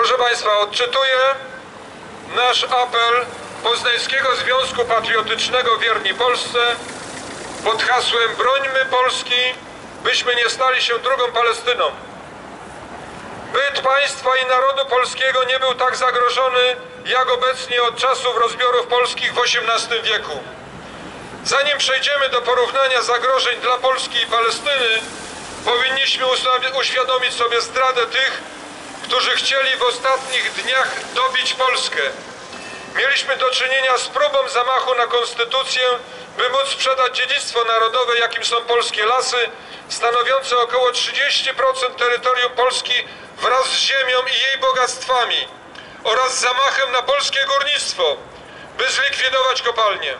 Proszę Państwa, odczytuję nasz apel Poznańskiego Związku Patriotycznego Wierni Polsce pod hasłem Brońmy Polski, byśmy nie stali się drugą Palestyną. Byt państwa i narodu polskiego nie był tak zagrożony jak obecnie od czasów rozbiorów polskich w XVIII wieku. Zanim przejdziemy do porównania zagrożeń dla Polski i Palestyny, powinniśmy uświadomić sobie zdradę tych, którzy chcieli w ostatnich dniach dobić Polskę. Mieliśmy do czynienia z próbą zamachu na konstytucję, by móc sprzedać dziedzictwo narodowe, jakim są polskie lasy, stanowiące około 30% terytorium Polski wraz z ziemią i jej bogactwami oraz zamachem na polskie górnictwo, by zlikwidować kopalnie.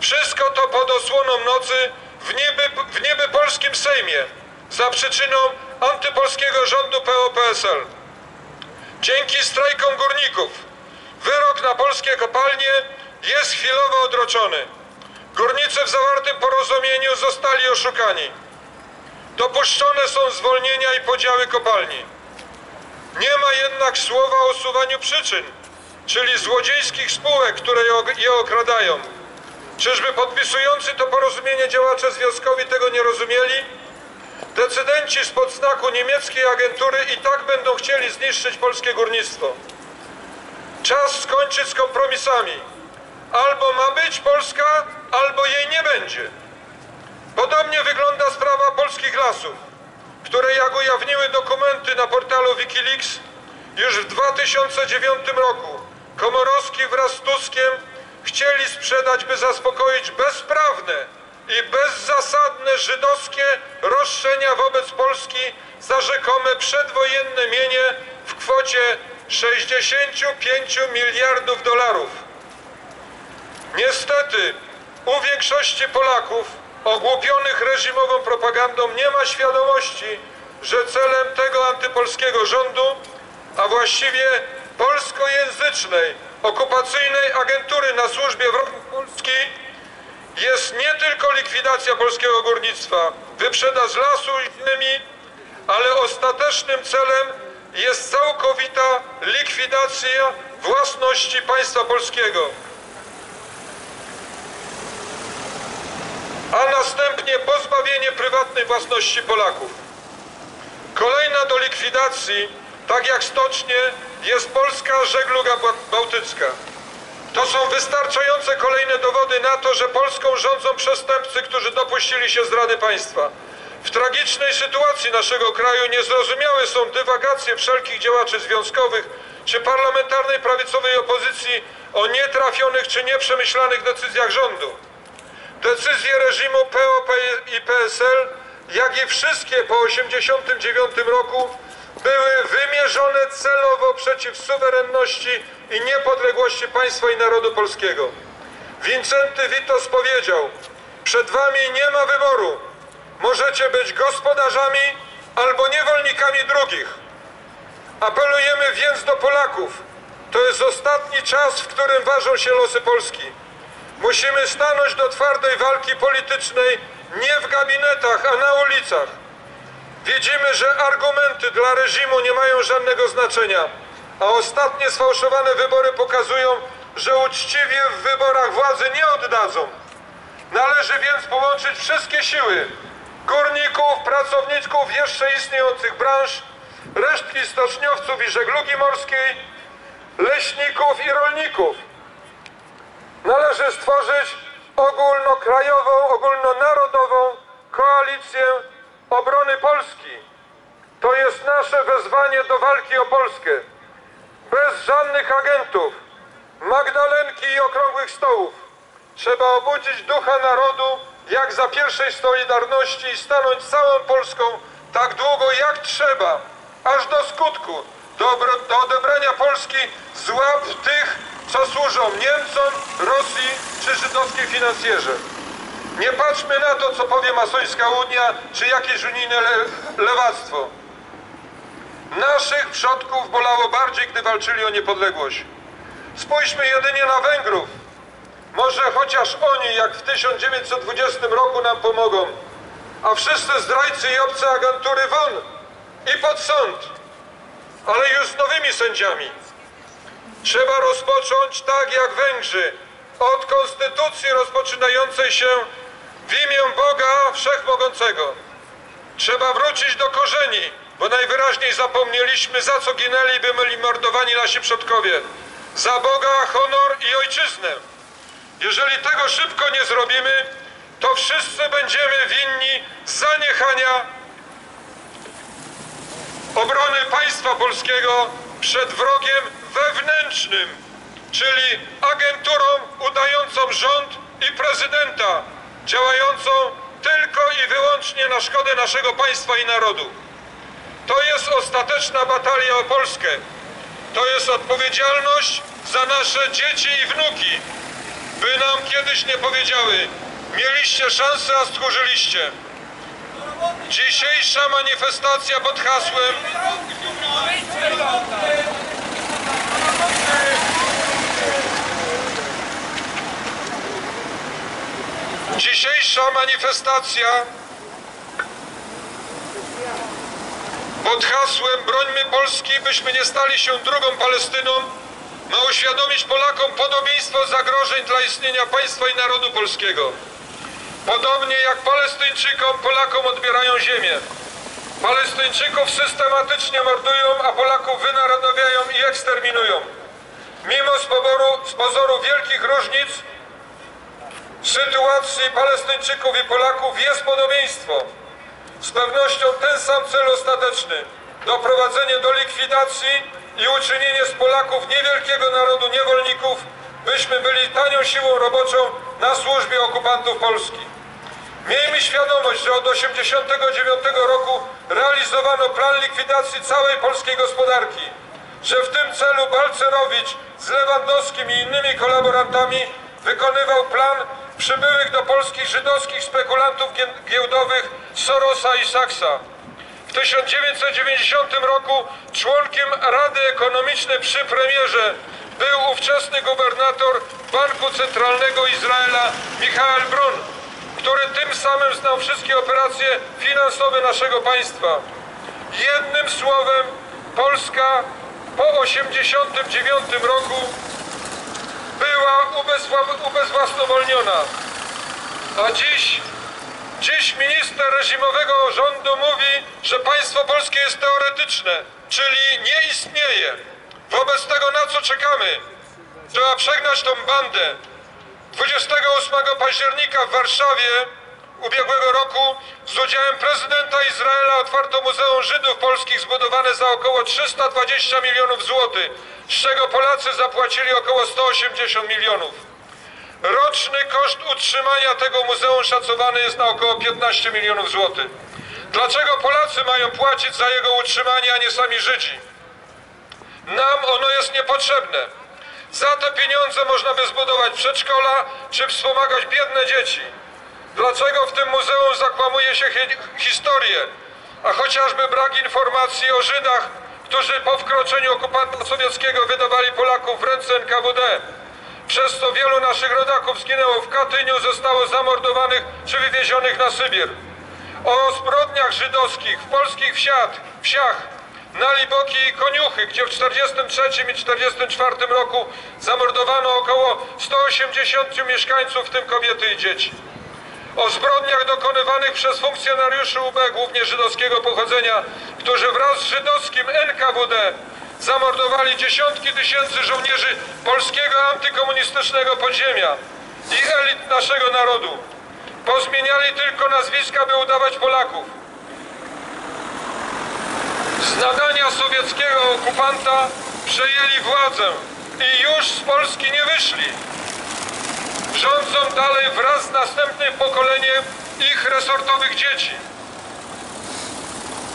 Wszystko to pod osłoną nocy w nieby, w polskim Sejmie za przyczyną antypolskiego rządu PO-PSL. Dzięki strajkom górników wyrok na polskie kopalnie jest chwilowo odroczony. Górnicy w zawartym porozumieniu zostali oszukani. Dopuszczone są zwolnienia i podziały kopalni. Nie ma jednak słowa o usuwaniu przyczyn, czyli złodziejskich spółek, które je ok- je okradają. Czyżby podpisujący to porozumienie działacze związkowi tego nie rozumieli? Decydenci spod znaku niemieckiej agentury i tak będą chcieli zniszczyć polskie górnictwo. Czas skończyć z kompromisami. Albo ma być Polska, albo jej nie będzie. Podobnie wygląda sprawa polskich lasów, które jak ujawniły dokumenty na portalu Wikileaks, już w 2009 roku Komorowski wraz z Tuskiem chcieli sprzedać, by zaspokoić bezprawne i bezzasadne żydowskie roszczenia wobec Polski za rzekome przedwojenne mienie w kwocie 65 miliardów dolarów. Niestety, u większości Polaków ogłupionych reżimową propagandą nie ma świadomości, że celem tego antypolskiego rządu, a właściwie polskojęzycznej, okupacyjnej agentury na służbie wrogów Polski jest nie tylko likwidacja polskiego górnictwa, wyprzedaż lasu i ziemi, ale ostatecznym celem jest całkowita likwidacja własności państwa polskiego. a następnie pozbawienie prywatnej własności Polaków. Kolejna do likwidacji, tak jak stocznie, jest polska żegluga ba- bałtycka. To są wystarczające kolejne dowody na to, że Polską rządzą przestępcy, którzy dopuścili się zdrady państwa. W tragicznej sytuacji naszego kraju niezrozumiałe są dywagacje wszelkich działaczy związkowych czy parlamentarnej prawicowej opozycji o nietrafionych czy nieprzemyślanych decyzjach rządu. Decyzje reżimu PO i PSL, jak i wszystkie po 1989 roku, były wymierzone celowo przeciw suwerenności i niepodległości państwa i narodu polskiego. Wincenty Witos powiedział: Przed wami nie ma wyboru. Możecie być gospodarzami albo niewolnikami drugich. Apelujemy więc do Polaków. To jest ostatni czas, w którym ważą się losy Polski. Musimy stanąć do twardej walki politycznej nie w gabinetach, a na ulicach. Widzimy, że argumenty dla reżimu nie mają żadnego znaczenia, a ostatnie sfałszowane wybory pokazują, że uczciwie w wyborach władzy nie oddadzą. Należy więc połączyć wszystkie siły górników, pracowników jeszcze istniejących branż, resztki stoczniowców i żeglugi morskiej, leśników i rolników. Należy stworzyć ogólnokrajową, ogólnonarodową koalicję obrony Polski. To jest nasze wezwanie do walki o Polskę. Bez żadnych agentów, Magdalenki i okrągłych stołów. Trzeba obudzić ducha narodu, jak za pierwszej Solidarności i stanąć całą Polską tak długo jak trzeba, aż do skutku, do, do odebrania Polski z łap tych, co służą Niemcom, Rosji czy żydowskiej finansjerze. Nie patrzmy na to, co powie masońska Unia czy jakieś unijne le lewactwo. Naszych przodków bolało bardziej, gdy walczyli o niepodległość. Spójrzmy jedynie na Węgrów. Może chociaż oni, jak w 1920 roku, nam pomogą. A wszyscy zdrajcy i obce agentury won i pod sąd. ale już z nowymi sędziami. Trzeba rozpocząć tak jak Węgrzy, od konstytucji rozpoczynającej się w imię Boga Wszechmogącego. Trzeba wrócić do korzeni, bo najwyraźniej zapomnieliśmy, za co ginęli i byli mordowani nasi przodkowie. Za Boga, honor i ojczyznę. Jeżeli tego szybko nie zrobimy, to wszyscy będziemy winni zaniechania obrony państwa polskiego przed wrogiem wewnętrznym, czyli agenturą udającą rząd i prezydenta, działającą tylko i wyłącznie na szkodę naszego państwa i narodu. To jest ostateczna batalia o Polskę. To jest odpowiedzialność za nasze dzieci i wnuki, by nam kiedyś nie powiedziały, mieliście szansę, a stchórzyliście. Dzisiejsza manifestacja pod hasłem Dzisiejsza manifestacja pod hasłem Brońmy Polski, byśmy nie stali się drugą Palestyną ma uświadomić Polakom podobieństwo zagrożeń dla istnienia państwa i narodu polskiego. Podobnie jak Palestyńczykom, Polakom odbierają ziemię. Palestyńczyków systematycznie mordują, a Polaków wynarodowiają i eksterminują. Mimo z, poboru, z pozoru wielkich różnic w sytuacji Palestyńczyków i Polaków jest podobieństwo. Z pewnością ten sam cel ostateczny doprowadzenie do likwidacji i uczynienie z Polaków niewielkiego narodu niewolników, byśmy byli tanią siłą roboczą na służbie okupantów Polski. Miejmy świadomość, że od 1989 roku realizowano plan likwidacji całej polskiej gospodarki, że w tym celu Balcerowicz z Lewandowskim i innymi kolaborantami wykonywał plan przybyłych do Polski żydowskich spekulantów giełdowych Sorosa i Saksa. W 1990 roku członkiem Rady Ekonomicznej przy premierze był ówczesny gubernator Banku Centralnego Izraela Michael Brun, który tym samym znał wszystkie operacje finansowe naszego państwa. Jednym słowem Polska po 1989 roku była ubezwłasnowolniona, a dziś Dziś minister reżimowego rządu mówi, że państwo polskie jest teoretyczne, czyli nie istnieje. Wobec tego na co czekamy? Trzeba przegnać tą bandę. 28 października w Warszawie ubiegłego roku z udziałem prezydenta Izraela otwarto Muzeum Żydów Polskich zbudowane za około 320 milionów złotych, z czego Polacy zapłacili około 180 milionów. Roczny koszt utrzymania tego muzeum szacowany jest na około 15 milionów złotych. Dlaczego Polacy mają płacić za jego utrzymanie, a nie sami Żydzi? Nam ono jest niepotrzebne. Za te pieniądze można by zbudować przedszkola czy wspomagać biedne dzieci. Dlaczego w tym muzeum zakłamuje się historię, a chociażby brak informacji o Żydach, którzy po wkroczeniu okupanta sowieckiego wydawali Polaków w ręce NKWD? przez co wielu naszych rodaków zginęło w Katyniu, zostało zamordowanych czy wywiezionych na Sybir. O zbrodniach żydowskich w polskich wsiach, wsiach na Liboki i Koniuchy, gdzie w 1943 i 1944 roku zamordowano około 180 mieszkańców, w tym kobiety i dzieci. O zbrodniach dokonywanych przez funkcjonariuszy UB, głównie żydowskiego pochodzenia, którzy wraz z żydowskim NKWD zamordowali dziesiątki tysięcy żołnierzy polskiego antykomunistycznego podziemia i elit naszego narodu. Pozmieniali tylko nazwiska, by udawać Polaków. Z nadania sowieckiego okupanta przejęli władzę i już z Polski nie wyszli. Rządzą dalej wraz z następnym pokoleniem ich resortowych dzieci.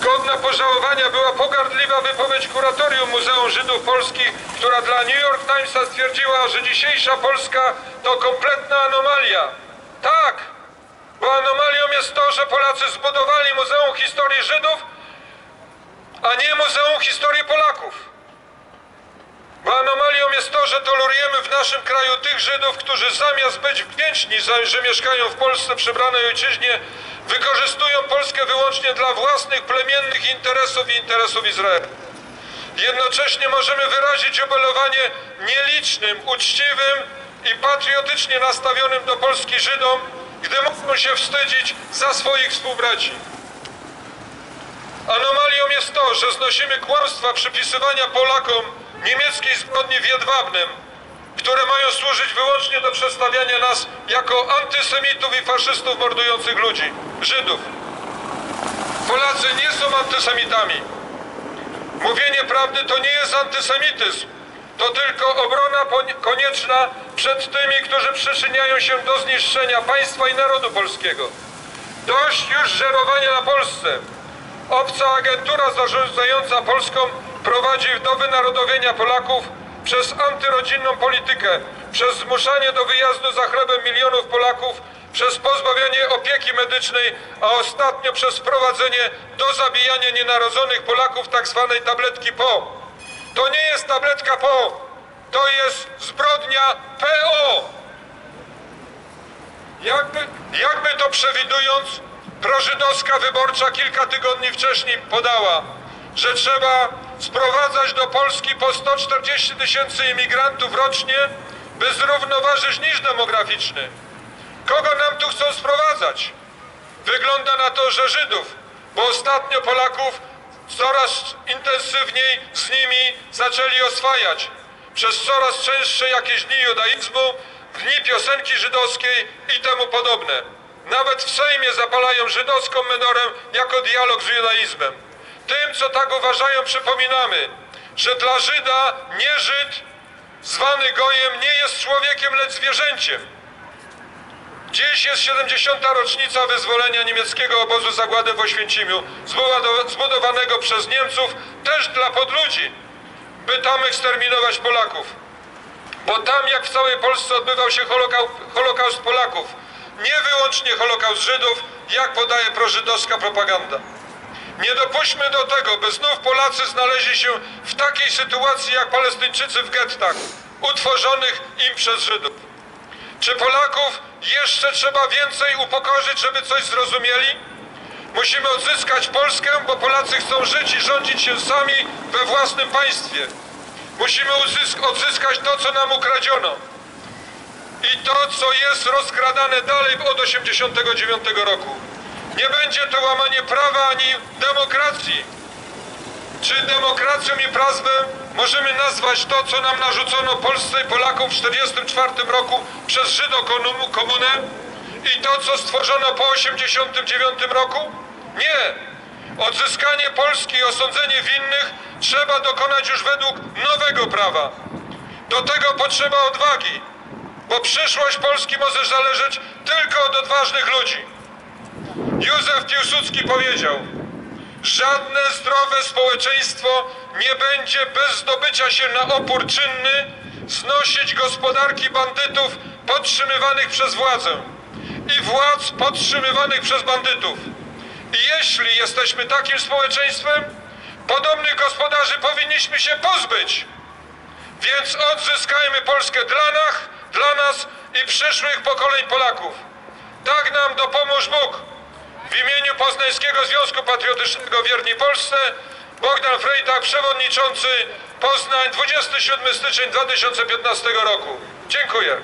Godna pożałowania była pogardliwa wypowiedź kuratorium Muzeum Żydów Polskich, która dla New York Timesa stwierdziła, że dzisiejsza Polska to kompletna anomalia. Tak, bo anomalią jest to, że Polacy zbudowali Muzeum Historii Żydów, a nie Muzeum Historii Polaków. Bo anomalią jest to, że tolerujemy w naszym kraju tych Żydów, którzy zamiast być wdzięczni, że mieszkają w Polsce przybranej ojczyźnie, wykorzystują Polskę wyłącznie dla własnych plemiennych interesów i interesów Izraela. Jednocześnie możemy wyrazić ubolewanie nielicznym, uczciwym i patriotycznie nastawionym do Polski Żydom, gdy mogą się wstydzić za swoich współbraci. Anomalią jest to, że znosimy kłamstwa przypisywania Polakom niemieckiej zbrodni w Jedwabnem, które mają służyć wyłącznie do przedstawiania nas jako antysemitów i faszystów mordujących ludzi, Żydów. Polacy nie są antysemitami. Mówienie prawdy to nie jest antysemityzm. To tylko obrona konieczna przed tymi, którzy przyczyniają się do zniszczenia państwa i narodu polskiego. Dość już żerowania na Polsce. Obca agentura zarządzająca Polską prowadzi do wynarodowienia Polaków przez antyrodzinną politykę, przez zmuszanie do wyjazdu za chlebem milionów Polaków, przez pozbawianie opieki medycznej, a ostatnio przez wprowadzenie do zabijania nienarodzonych Polaków tak zwanej tabletki PO. To nie jest tabletka PO, to jest zbrodnia PO. Jakby, jakby to przewidując, prożydowska wyborcza kilka tygodni wcześniej podała, że trzeba sprowadzać do Polski po 140 tysięcy imigrantów rocznie, by zrównoważyć niż demograficzny. Kogo nam tu chcą sprowadzać? Wygląda na to, że Żydów, bo ostatnio Polaków coraz intensywniej z nimi zaczęli oswajać. Przez coraz częstsze jakieś dni judaizmu, dni piosenki żydowskiej i temu podobne. Nawet w Sejmie zapalają żydowską menorę jako dialog z judaizmem. Tym, co tak uważają, przypominamy, że dla Żyda nie Żyd, zwany Gojem, nie jest człowiekiem, lecz zwierzęciem. Dziś jest 70. rocznica wyzwolenia niemieckiego obozu zagłady w Oświęcimiu, zbudowa- zbudowanego przez Niemców też dla podludzi, by tam eksterminować Polaków. Bo tam, jak w całej Polsce, odbywał się holokau- Holokaust Polaków, nie wyłącznie Holokaust Żydów, jak podaje prożydowska propaganda. Nie dopuśćmy do tego, by znów Polacy znaleźli się w takiej sytuacji jak Palestyńczycy w gettach, utworzonych im przez Żydów. Czy Polaków jeszcze trzeba więcej upokorzyć, żeby coś zrozumieli? Musimy odzyskać Polskę, bo Polacy chcą żyć i rządzić się sami we własnym państwie. Musimy odzyskać to, co nam ukradziono. I to, co jest rozkradane dalej od 1989 roku. Nie będzie to łamanie prawa ani demokracji. Czy demokracją i prawem możemy nazwać to, co nam narzucono Polsce i Polakom w 1944 roku przez Żydokomunę i to, co stworzono po 1989 roku? Nie. Odzyskanie Polski i osądzenie winnych trzeba dokonać już według nowego prawa. Do tego potrzeba odwagi, bo przyszłość Polski może zależeć tylko od odważnych ludzi. Józef Piłsudski powiedział, Żadne zdrowe społeczeństwo nie będzie bez zdobycia się na opór czynny znosić gospodarki bandytów podtrzymywanych przez władzę i władz podtrzymywanych przez bandytów. I jeśli jesteśmy takim społeczeństwem, podobnych gospodarzy powinniśmy się pozbyć. Więc odzyskajmy Polskę dla nas, dla nas i przyszłych pokoleń Polaków. Tak nam dopomóż Bóg. W imieniu Poznańskiego Związku Patriotycznego Wierni Polsce Bogdan Frejtak, przewodniczący Poznań, 27 styczeń 2015 roku. Dziękuję.